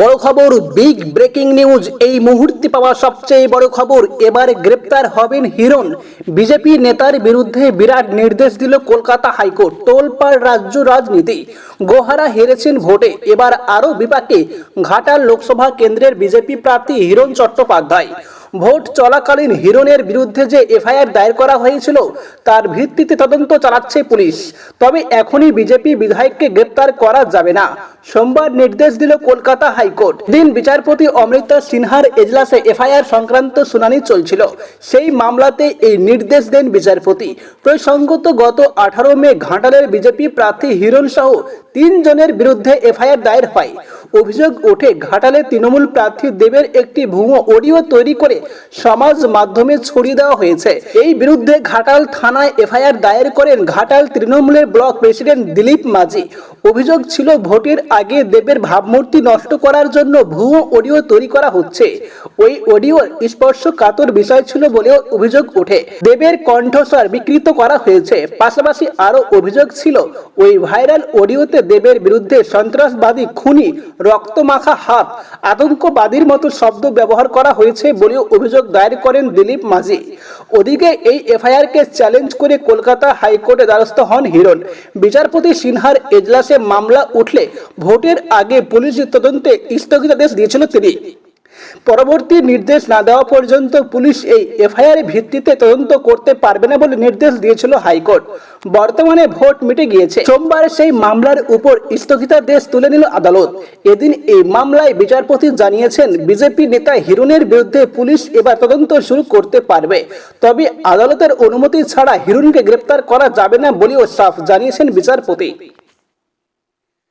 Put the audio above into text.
বড় খবর big breaking news এই মুহূর্তে পাওয়া সবচেয়ে বড় খবর, এবার গ্রেপ্তার হবেন হিরণ। বিজেপি নেতার বিরুদ্ধে বিরাট নির্দেশ দিল কলকাতা হাইকোর্ট, তোলপাড় রাজ্য রাজনীতি। গোহারা হেরেছেন ভোটে, এবার আরও বিপাকে, ঘাটাল লোকসভা কেন্দ্রের বিজেপি প্রার্থী হিরণ চট্টোপাধ্যায়। ভোট চলাকালীন হিরণের বিরুদ্ধে যে এফআইআর দায়ের করা হয়েছিল, তার ভিত্তিতে তদন্ত চালাচ্ছে পুলিশ। তবে এখনই বিজেপি বিধায়ককে গ্রেপ্তার করা যাবে না। সোমবার নির্দেশ দিল কলকাতা হাইকোর্ট। দিন বিচারপতি অমৃতা সিনহার এজলাসে এফআইআর সংক্রান্ত শুনানি চলছিল। সেই মামলাতে এই নির্দেশ দেন বিচারপতি। প্রসঙ্গত, গত আঠারো মে ঘাটালের বিজেপি প্রার্থী হিরণ সহ তিনজনের বিরুদ্ধে এফআইআর দায়ের হয়। অভিযোগ ওঠে, ঘাটালে তৃণমূল প্রার্থী দেবের একটি ভুয়ো অডিও তৈরি করে সমাজ মাধ্যমে ছড়িয়ে দেওয়া হয়েছে। এই বিরুদ্ধে ঘাটাল থানায় এফআইআর দায়ের করেন ঘাটাল তৃণমূলের ব্লক প্রেসিডেন্ট দিলীপ মাঝি। অভিযোগ ছিল, ভোটের আগে দেবের ভাবমূর্তি নষ্ট করার জন্য ভুয়ো অডিও তৈরি করা হচ্ছে। ওই অডিও স্পর্শকাতর বিষয় ছিল বলেও অভিযোগ ওঠে। দেবের কণ্ঠস্বর বিকৃত করা হয়েছে। পাশাপাশি আরও অভিযোগ ছিল, ওই ভাইরাল অডিওতে দেবের বিরুদ্ধে সন্ত্রাসবাদী খুনি রক্তমাখা হাত, আতঙ্কবাদীর মতো শব্দ ব্যবহার করা হয়েছে বলেও অভিযোগ দায়ের করেন দিলীপ মাঝি। ওদিকে এই এফআইআরকে চ্যালেঞ্জ করে কলকাতা হাইকোর্টে দ্বারস্থ হন হিরণ। বিচারপতি সিনহার এজলাসে মামলা উঠলে ভোটের আগে পুলিশ তদন্তে স্থগিতাদেশ দিয়েছিল তিনি। পরবর্তী নির্দেশ না দেওয়া পর্যন্ত পুলিশ এই এফআইআর ভিত্তিতে তদন্ত করতে পারবে না বলে নির্দেশ দিয়েছিল হাইকোর্ট। বর্তমানে ভোট মিটে গিয়েছে। সোমবার সেই মামলার উপর স্থগিতাদেশ তুলে নিল আদালত। এদিন এই মামলায় বিচারপতি জানিয়েছেন, বিজেপি নেতা হিরুনের বিরুদ্ধে পুলিশ এবার তদন্ত শুরু করতে পারবে। তবে আদালতের অনুমতি ছাড়া হিরুনকে গ্রেপ্তার করা যাবে না বলেও সাফ জানিয়েছেন বিচারপতি।